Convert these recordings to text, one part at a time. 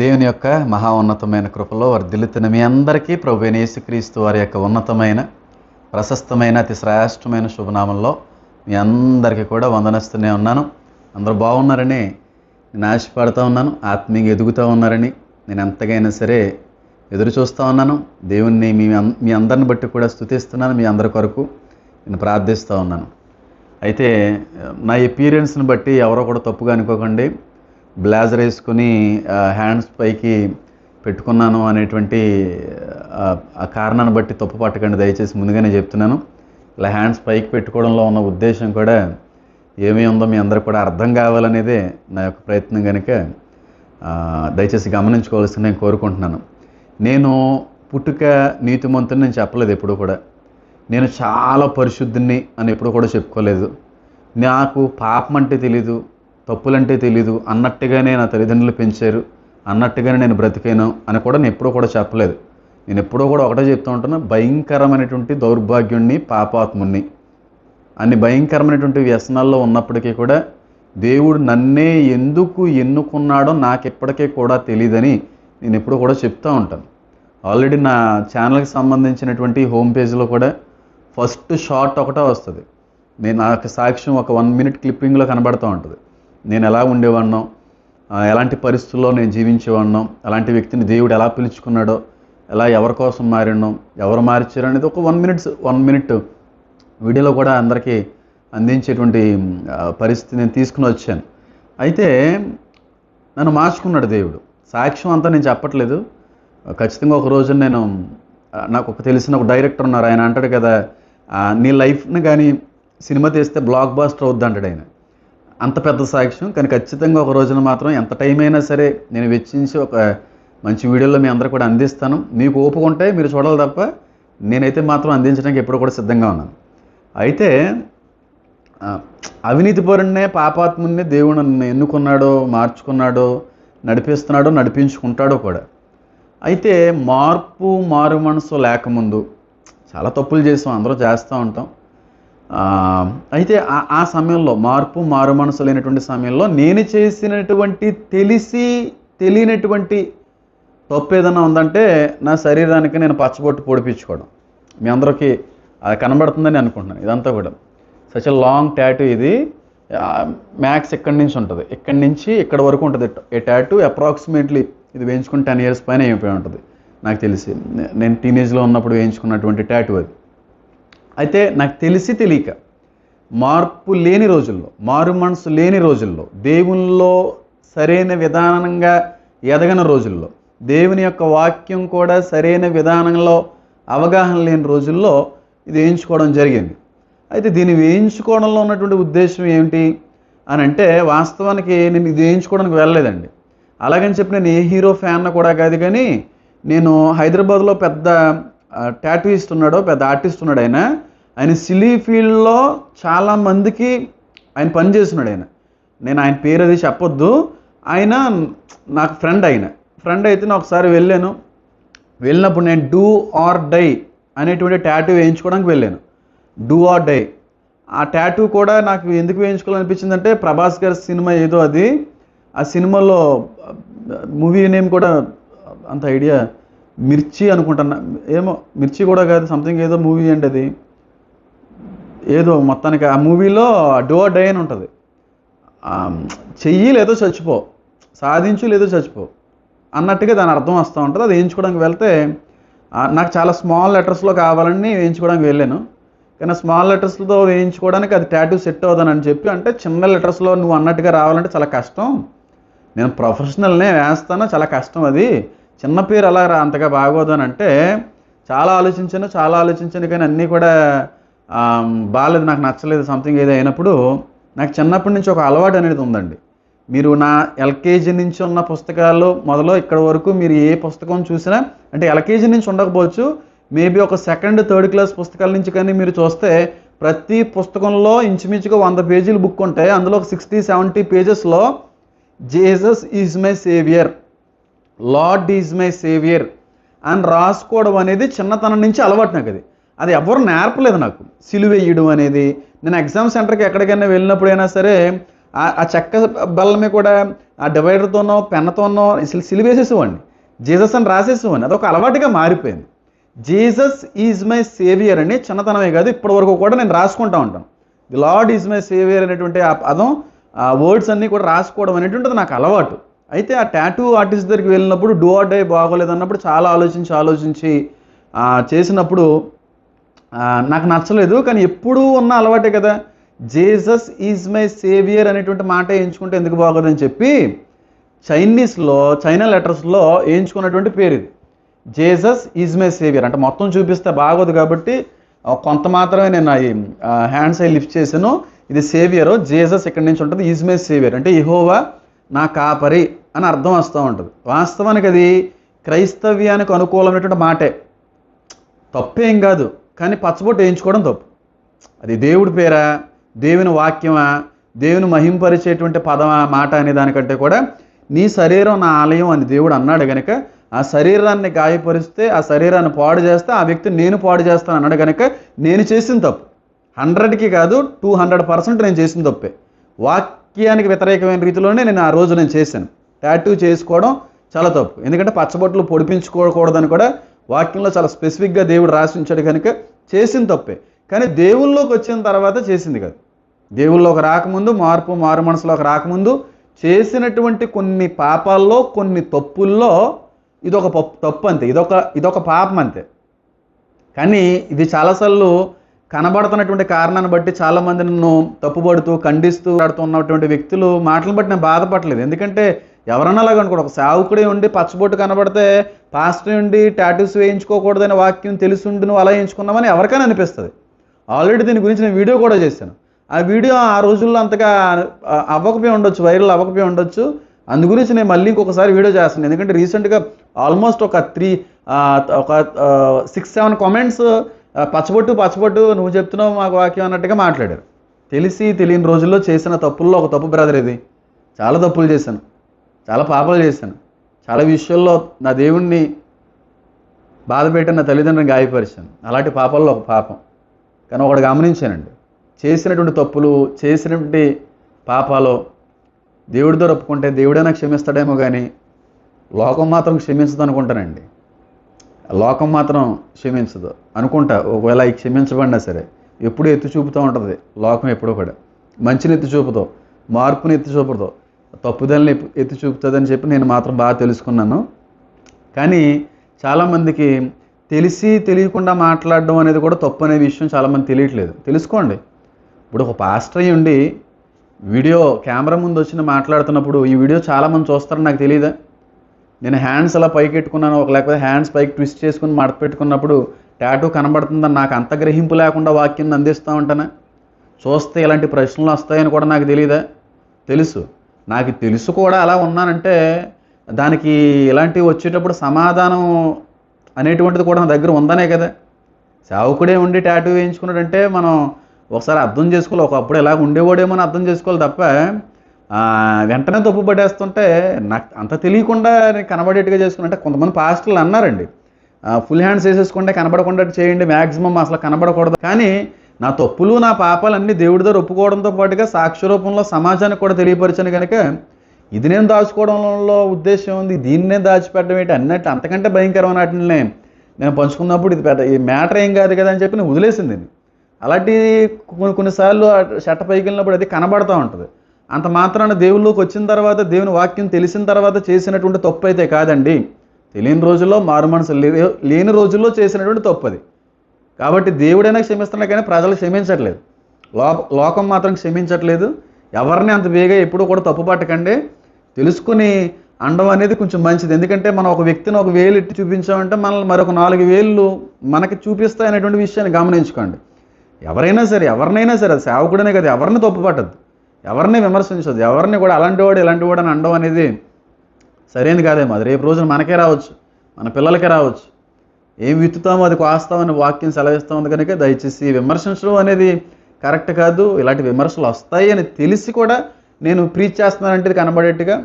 దేవుని యొక్క మహా ఉన్నతమైన కృపలో వర్ధిల్లుతున్న మీ అందరికీ ప్రభు యేసుక్రీస్తు వారి యొక్క ఉన్నతమైన ప్రశస్తమైన అతి శ్రేష్టమైన శుభనామంలో మీ అందరికీ కూడా వందనస్తూనే ఉన్నాను. అందరూ బాగున్నారని నేను ఆశపడుతూ ఉన్నాను ఆత్మీయంగా ఎదుగుతూ ఉన్నారని నేను ఎంతగైనా సరే ఎదురు చూస్తూ ఉన్నాను. దేవుణ్ణి మీ మీ అందరిని బట్టి కూడా స్థుతిస్తున్నాను మీ అందరి కొరకు నేను ప్రార్థిస్తూ ఉన్నాను. అయితే నా ఎపీరియన్స్ని బట్టి ఎవరో కూడా తప్పుగా అనుకోకండి. బ్లాజర్ వేసుకుని హ్యాండ్స్ పైకి పెట్టుకున్నాను అనేటువంటి ఆ, కారణాన్ని బట్టి తప్పు పట్టకండి దయచేసి ముందుగానే చెప్తున్నాను. ఇలా హ్యాండ్స్ పైకి పెట్టుకోవడంలో ఉన్న ఉద్దేశం కూడా ఏమీ ఉందో మీ అందరికి కూడా అర్థం కావాలనేదే నా యొక్క ప్రయత్నం కనుక దయచేసి గమనించుకోవాల్సింది నేను కోరుకుంటున్నాను. నేను పుట్టుక నీతిమంతుని నేను చెప్పలేదు ఎప్పుడు కూడా. నేను చాలా పరిశుద్ధిని అని ఎప్పుడు కూడా చెప్పుకోలేదు. నాకు పాపం అంటే తెలీదు. తప్పులంటే తెలీదు అన్నట్టుగానే నా తల్లిదండ్రులు పెంచారు అన్నట్టుగానే నేను బ్రతికాను అని కూడా నేను ఎప్పుడూ కూడా చెప్పలేదు. నేను ఎప్పుడూ కూడా ఒకటే చెప్తూ ఉంటాను భయంకరమైనటువంటి దౌర్భాగ్యుణ్ణి పాపాత్ముణ్ణి. అన్ని భయంకరమైనటువంటి వ్యసనాల్లో ఉన్నప్పటికీ కూడా దేవుడు నన్నే ఎందుకు ఎన్నుకున్నాడో నాకు ఇప్పటికే కూడా తెలియదని నేను ఎప్పుడు కూడా చెప్తూ ఉంటాను. ఆల్రెడీ నా ఛానల్కి సంబంధించినటువంటి హోమ్ పేజ్లో కూడా ఫస్ట్ షార్ట్ ఒకటే వస్తుంది. నేను నాకు సాక్ష్యం ఒక వన్ మినిట్ క్లిప్పింగ్లో కనబడుతూ ఉంటుంది. నేను ఎలా ఉండేవాడినో ఎలాంటి పరిస్థితుల్లో నేను జీవించేవాడినో అలాంటి వ్యక్తిని దేవుడు ఎలా పిలుచుకున్నాడో ఎలా ఎవరి కోసం మారినో ఎవరు మార్చారు అనేది ఒక వన్ మినిట్స్ వన్ మినిట్ వీడియోలో కూడా అందరికీ అందించేటువంటి పరిస్థితి నేను తీసుకుని వచ్చాను. అయితే నన్ను మార్చుకున్నాడు దేవుడు. సాక్ష్యం అంతా నేను చెప్పట్లేదు. ఖచ్చితంగా ఒక రోజు నేను నాకు ఒక తెలిసిన ఒక డైరెక్టర్ ఉన్నారు. ఆయన అంటాడు కదా నీ లైఫ్ని కానీ సినిమా తీస్తే బ్లాక్ బాస్టర్ అవుద్ది అంటాడు ఆయన. అంత పెద్ద సాక్ష్యం కానీ ఖచ్చితంగా ఒక రోజున మాత్రం ఎంత టైం అయినా సరే నేను వెచ్చించి ఒక మంచి వీడియోలో మీ అందరూ కూడా అందిస్తాను. మీకు ఓపిక ఉంటే మీరు చూడాలి తప్ప నేనైతే మాత్రం అందించడానికి ఎప్పుడు కూడా సిద్ధంగా ఉన్నాను. అయితే అవినీతి పరుణ్ణే పాపాత్మున్నే దేవుడు నన్ను ఎన్నుకున్నాడో మార్చుకున్నాడో నడిపిస్తున్నాడో నడిపించుకుంటాడో కూడా. అయితే మార్పు మారు మనసు లేకముందు చాలా తప్పులు చేస్తాం అందరూ చేస్తూ ఉంటాం. అయితే ఆ సమయంలో మార్పు మారు మనసు లేనటువంటి సమయంలో నేను చేసినటువంటి తెలిసి తెలియనటువంటి తప్పు ఏదైనా ఉందంటే నా శరీరానికి నేను పచ్చబొట్టు పొడిపించుకోవడం. మీ అందరికీ అది కనబడుతుందని అనుకుంటున్నాను. ఇదంతా కూడా. సచ్ లాంగ్ ట్యాటూ ఇది. మ్యాక్స్ ఎక్కడి నుంచి ఉంటుంది? ఎక్కడి నుంచి? ఇక్కడ వరకు ఉంటుంది? ఈ ట్యాటూ అప్రాక్సిమేట్లీ ఇది వేయించుకుని టెన్ ఇయర్స్ పైన అయిపోయి ఉంటుంది? నాకు తెలిసి. నేను టీనేజ్లో ఉన్నప్పుడు వేయించుకున్నటువంటి ట్యాటూ అది. అయితే నాకు తెలిసి తెలియక మార్పు లేని రోజుల్లో మారు మనసు లేని రోజుల్లో దేవునిలో సరైన విధానంగా ఎదగని రోజుల్లో దేవుని యొక్క వాక్యం కూడా సరైన విధానంలో అవగాహన లేని రోజుల్లో ఇది వేయించుకోవడం జరిగింది. అయితే దీన్ని వేయించుకోవడంలో ఉన్నటువంటి ఉద్దేశం ఏమిటి అని అంటే వాస్తవానికి నేను ఇది వేయించుకోవడానికి వెళ్ళలేదండి. అలాగని చెప్పి నేను ఏ హీరో ఫ్యాన్ కూడా కాదు కానీ నేను హైదరాబాద్లో పెద్ద టాటూయిస్ట్ ఉన్నాడు పెద్ద ఆర్టిస్ట్ ఉన్నాడు ఆయన ఆయన సిలీ ఫీల్డ్లో చాలా మందికి ఆయన పని చేస్తున్నాడు ఆయన. నేను ఆయన పేరు అది చెప్పొద్దు. ఆయన నాకు ఫ్రెండ్ ఆయన. ఫ్రెండ్ అయితే నేను ఒకసారి వెళ్ళాను. వెళ్ళినప్పుడు నేను డూ ఆర్ డై అనేటువంటి ట్యాటూ వేయించుకోవడానికి వెళ్ళాను. డూ ఆర్ డై ఆ ట్యాటూ కూడా నాకు ఎందుకు వేయించుకోవాలనిపించిందంటే ప్రభాస్ గారి సినిమా ఏదో అది. ఆ సినిమాలో మూవీ నేమ్ కూడా అంత ఐడియా మిర్చి అనుకుంటున్నా. ఏమో మిర్చి కూడా కాదు సంథింగ్ ఏదో మూవీ అండి అది. ఏదో మొత్తానికి ఆ మూవీలో డో డై అని ఉంటుంది. చెయ్యి లేదో చచ్చిపో సాధించు లేదో చచ్చిపో అన్నట్టుగా దాని అర్థం వస్తూ ఉంటుంది. అది వేయించుకోవడానికి వెళ్తే నాకు చాలా స్మాల్ లెటర్స్లో కావాలని వేయించుకోవడానికి వెళ్ళాను. కానీ స్మాల్ లెటర్స్తో వేయించుకోవడానికి అది టాటూ సెట్ అవుదని అని చెప్పి అంటే చిన్న లెటర్స్లో నువ్వు అన్నట్టుగా రావాలంటే చాలా కష్టం. నేను ప్రొఫెషనల్నే వేస్తాను చాలా కష్టం అది. చిన్న పేరు అలా రా అంతగా బాగోదు అని అంటే చాలా ఆలోచించాను చాలా ఆలోచించాను కానీ అన్నీ కూడా బాగాలేదు నాకు నచ్చలేదు సంథింగ్ ఏదో అయినప్పుడు నాకు చిన్నప్పటి నుంచి ఒక అలవాటు అనేది ఉందండి. మీరు నా ఎల్కేజీ నుంచి ఉన్న పుస్తకాలు మొదలు ఇక్కడ వరకు మీరు ఏ పుస్తకం చూసినా అంటే ఎల్కేజీ నుంచి ఉండకపోవచ్చు మేబీ ఒక సెకండ్ థర్డ్ క్లాస్ పుస్తకాల నుంచి కానీ మీరు చూస్తే ప్రతి పుస్తకంలో ఇంచుమించుగా వంద పేజీలు బుక్ ఉంటాయి. అందులో ఒక sixty seventy పేజెస్లో Jesus is my saviour lord is my saviour అని రాసుకోవడం అనేది చిన్నతనం నుంచి అలవాటు నాకు అది. అది ఎవరు నేర్పలేదు నాకు. సిలువేయడం అనేది నేను ఎగ్జామ్ సెంటర్కి ఎక్కడికైనా వెళ్ళినప్పుడైనా సరే ఆ- చెక్క బల్లమే కూడా ఆ డివైడర్తోనో పెన్నతోనో అసలు సిలివేసేసేవాడిని. జీసస్ అని రాసేసేవాడిని. అదొక అలవాటుగా మారిపోయింది. జీసస్ ఈజ్ మై సేవియర్ అని చిన్నతనమే కాదు ఇప్పటి వరకు కూడా నేను రాసుకుంటా ఉంటాను. The lord is my saviour అనేటువంటి ఆ పదం ఆ వర్డ్స్ అన్నీ కూడా రాసుకోవడం అనేటువంటిది నాకు అలవాటు. అయితే ఆ టాటూ ఆర్టిస్ట్ దగ్గరికి వెళ్ళినప్పుడు డూ ఆర్ డై బాగోలేదు అన్నప్పుడు చాలా ఆలోచించి ఆలోచించి చేసినప్పుడు నాకు నచ్చలేదు. కానీ ఎప్పుడూ ఉన్న అలవాటే కదా జేసస్ ఈజ్ మై సేవియర్ అనేటువంటి మాట ఎంచుకుంటే ఎందుకు బాగోదని చెప్పి చైనీస్లో చైనా లెటర్స్లో వేయించుకున్నటువంటి పేరు ఇది. జేసస్ ఈజ్ మై సేవియర్ అంటే మొత్తం చూపిస్తే బాగోదు కాబట్టి కొంత మాత్రమే నేను ఆ హ్యాండ్స్ అయి లిఫ్ట్ చేశాను. ఇది సేవియర్ జేసస్ ఇక్కడి నుంచి ఉంటుంది ఈజ్ మై సేవియర్ అంటే ఇహోవా నా కాపరి అని అర్థం వస్తూ ఉంటుంది. వాస్తవానికి అది క్రైస్తవ్యానికి అనుకూలమైనటువంటి మాటే. తప్పేం కాదు కానీ పచ్చబొట్టు వేయించుకోవడం తప్పు. అది దేవుడి పేరా దేవుని వాక్యమా దేవుని మహింపరిచేటువంటి పదమా మాట అనే దానికంటే కూడా నీ శరీరం నా ఆలయం అని దేవుడు అన్నాడు కనుక ఆ శరీరాన్ని గాయపరిస్తే ఆ శరీరాన్ని పాడు చేస్తే ఆ వ్యక్తిని నేను పాడు చేస్తాను అన్నాడు కనుక నేను చేసిన తప్పు. హండ్రెడ్కి కాదు టూ హండ్రెడ్ పర్సెంట్ నేను చేసిన తప్పే. వాక్ రాజకీయానికి వ్యతిరేకమైన రీతిలోనే నేను ఆ రోజు నేను చేశాను. టాటూ చేసుకోవడం చాలా తప్పు. ఎందుకంటే పచ్చబొట్లు పొడిపించుకోకూడదని కూడా వాక్యంలో చాలా స్పెసిఫిక్గా దేవుడు రాసి ఉంచాడు కనుక చేసిన తప్పే. కానీ దేవుల్లోకి వచ్చిన తర్వాత చేసింది కాదు. దేవుల్లోకి రాకముందు మార్పు మారు మనసులోకి రాకముందు చేసినటువంటి కొన్ని పాపాల్లో కొన్ని తప్పుల్లో ఇదొక పప్పు తప్పు అంతే. ఇదొక ఇదొక పాపం అంతే. కానీ ఇది చాలాసార్లు కనబడుతున్నటువంటి కారణాన్ని బట్టి చాలామంది నన్ను తప్పుపడుతూ ఖండిస్తూ ఆడుతున్నటువంటి వ్యక్తులు మాటలను బట్టి నేను బాధపడలేదు. ఎందుకంటే ఎవరన్నా అలాగ అనుకోడు ఒక సావుకుడే ఉండి పచ్చబొట్టు కనబడితే పాస్టర్ ఉండి టాటూస్ వేయించుకోకూడదనే వాక్యం తెలిసి నువ్వు అలా వేయించుకున్నామని ఎవరికైనా అనిపిస్తుంది. ఆల్రెడీ దీని గురించి నేను వీడియో కూడా చేశాను. ఆ వీడియో ఆ రోజుల్లో అంతగా అవ్వకపోయి ఉండొచ్చు వైరల్ అవ్వకపోయి ఉండొచ్చు. అందు గురించి నేను మళ్ళీ ఇంకొకసారి వీడియో చేస్తాను ఎందుకంటే రీసెంట్గా ఆల్మోస్ట్ ఒక త్రీ ఒక సిక్స్ సెవెన్ కామెంట్స్ పచ్చబొట్టు పచ్చబొట్టు నువ్వు చెప్తున్నావు మాకు వాక్యం అన్నట్టుగా మాట్లాడారు. తెలిసి తెలియని రోజుల్లో చేసిన తప్పుల్లో ఒక తప్పు బ్రదర్ ఇది. చాలా తప్పులు చేశాను. చాలా పాపాలు చేశాను. చాలా విషయాల్లో నా దేవుణ్ణి బాధపెట్టి నా తల్లిదండ్రులను గాయపరిచాను. అలాంటి పాపాల్లో ఒక పాపం. కానీ ఒకటి గమనించానండి. చేసినటువంటి తప్పులు చేసినటువంటి పాపాలు దేవుడితో రప్పుకుంటే దేవుడైనా క్షమిస్తాడేమో కానీ లోకం మాత్రం క్షమించదు అనుకుంటానండి లోకం మాత్రం క్షమించదు. అనుకుంటా ఒకవేళ ఈ క్షమించబడినా సరే. ఎప్పుడు ఎత్తి చూపుతూ ఉంటుంది. లోకం ఎప్పుడూ కూడా. మంచిని ఎత్తి చూపుతో మార్పుని ఎత్తి చూపుతో తప్పుదలని ఎత్తి చూపుతుందని చెప్పి నేను మాత్రం బాగా తెలుసుకున్నాను. కానీ చాలామందికి తెలిసి తెలియకుండా మాట్లాడడం అనేది కూడా తప్పు అనే విషయం చాలామంది తెలియట్లేదు. తెలుసుకోండి. ఇప్పుడు ఒక పాస్టర్ అయ్యి ఉండి వీడియో కెమెరా ముందు వచ్చి మాట్లాడుతున్నప్పుడు ఈ వీడియో చాలామంది చూస్తారని నాకు తెలియదా? నేను హ్యాండ్స్ అలా పైకి పెట్టుకున్నాను ఒక లేకపోతే హ్యాండ్స్ పైకి ట్విస్ట్ చేసుకుని మడత పెట్టుకున్నప్పుడు టాటూ కనబడుతుందని నాకు అంత గ్రహింపు లేకుండా వాక్యం అందిస్తూ ఉంటానా? చూస్తే ఇలాంటి ప్రశ్నలు వస్తాయని కూడా నాకు తెలియదా తెలుసు. నాకు తెలుసు కూడా అలా ఉన్నానంటే దానికి ఇలాంటివి వచ్చేటప్పుడు సమాధానం అనేటువంటిది కూడా నా దగ్గర ఉందనే కదా. సేవకుడే ఉండి టాటూ వేయించుకున్నాడంటే మనం ఒకసారి అర్థం చేసుకోవాలి. ఒకప్పుడు ఇలాగ ఉండేవాడేమో అని అర్థం చేసుకోవాలి తప్ప వెంటనే తప్పు పడేస్తుంటే నాకు అంత తెలియకుండా నేను కనబడేట్టుగా అంటే కొంతమంది పాస్టర్లు అన్నారండి. ఫుల్ హ్యాండ్స్ వేసేసుకుంటే కనబడకుండా చేయండి మ్యాక్సిమం అసలు కనబడకూడదు. కానీ నా తప్పులు నా పాపాలు అన్నీ దేవుడి దగ్గర ఒప్పుకోవడంతో పాటుగా సాక్షి రూపంలో సమాజానికి కూడా తెలియపరిచాను కనుక ఇది నేను దాచుకోవడంలో ఉద్దేశం ఉంది. దీన్ని నేను దాచిపెట్టడం ఏంటి అన్నట్టు అంతకంటే భయంకరమైన వాటిని నేను పంచుకున్నప్పుడు ఇది పెద్ద ఈ మ్యాటర్ ఏం కాదు కదా అని చెప్పి నేను వదిలేసింది. అలాంటి కొన్ని కొన్నిసార్లు ఆ షట్ట పైకి వెళ్ళినప్పుడు అది కనబడుతూ ఉంటుంది. అంత మాత్రాన దేవుళ్ళకి వచ్చిన తర్వాత దేవుని వాక్యం తెలిసిన తర్వాత చేసినటువంటి తప్పు అయితే కాదండి. తెలియని రోజుల్లో మారు మనసు లేని రోజుల్లో చేసినటువంటి తప్పు అది కాబట్టి దేవుడైనా క్షమిస్తున్నాడు కానీ ప్రజలు క్షమించట్లేదు. లో లోకం మాత్రం క్షమించట్లేదు. ఎవరిని అంత వేగా ఎప్పుడూ కూడా తప్పు పట్టకండి. తెలుసుకుని అండం అనేది కొంచెం మంచిది. ఎందుకంటే మనం ఒక వ్యక్తిని ఒక వేలు ఎట్టి చూపించామంటే మనల్ని మరొక నాలుగు వేళ్ళు మనకి చూపిస్తాయనేటువంటి విషయాన్ని గమనించుకోండి. ఎవరైనా సరే ఎవరినైనా సరే అది సేవకుడనే కదా ఎవరిని తప్పు పట్టద్దు. ఎవరిని విమర్శించదు. ఎవరిని కూడా అలాంటి వాడు ఇలాంటి వాడు అని అండం అనేది సరైనది కాదేమో అది రేపు రోజున మనకే రావచ్చు. మన పిల్లలకే రావచ్చు. ఏం విత్తుతామో అది కోస్తామని వాక్యం సెలవిస్తూ ఉంది కనుక దయచేసి విమర్శించడం అనేది కరెక్ట్ కాదు. ఇలాంటి విమర్శలు వస్తాయి అని తెలిసి కూడా నేను ప్రీచ్ చేస్తున్నానంటే కనబడేట్టుగా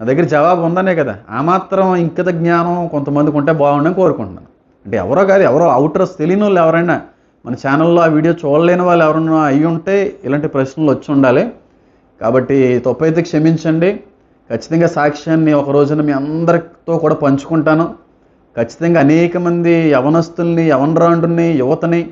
నా దగ్గర జవాబు ఉందనే కదా. ఆ మాత్రం ఇంకత జ్ఞానం కొంతమందికి ఉంటే బాగుండని కోరుకుంటున్నాను. అంటే ఎవరో కాదు ఎవరో అవుటర్స్ తెలియని వాళ్ళు ఎవరైనా మన ఛానల్లో ఆ వీడియో చూడలేని వాళ్ళు ఎవరైనా అయ్యి ఉంటే ఇలాంటి ప్రశ్నలు వచ్చి ఉండాలి. కాబట్టి తప్పైతే క్షమించండి. ఖచ్చితంగా సాక్ష్యాన్ని ఒక రోజున మీ అందరితో కూడా పంచుకుంటాను. ఖచ్చితంగా అనేక మంది యవనస్తుల్ని యవనరాండుని యువతని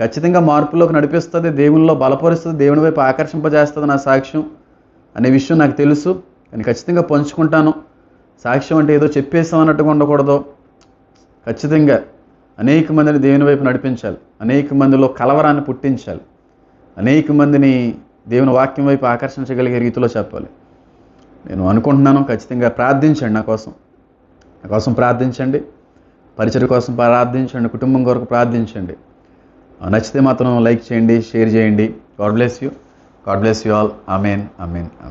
ఖచ్చితంగా మార్పులోకి నడిపిస్తుంది దేవునిలో బలపరుస్తుంది దేవుని వైపు ఆకర్షింపజేస్తుంది నా సాక్ష్యం అనే విషయం నాకు తెలుసు. నేను ఖచ్చితంగా పంచుకుంటాను. సాక్ష్యం అంటే ఏదో చెప్పేసాం అన్నట్టుగా ఉండకూడదు. ఖచ్చితంగా అనేక మందిని దేవుని వైపు నడిపించాలి. అనేక మందిలో కలవరాన్ని పుట్టించాలి. అనేక మందిని దేవుని వాక్యం వైపు ఆకర్షించగలిగే రీతిలో చెప్పాలి. నేను అనుకుంటున్నాను ఖచ్చితంగా ప్రార్థించండి నా కోసం. నా కోసం ప్రార్థించండి. పరిచయం కోసం ప్రార్థించండి. కుటుంబం కొరకు ప్రార్థించండి. నచ్చితే మాత్రం లైక్ చేయండి షేర్ చేయండి. God bless you. God bless you all. Amen amen amen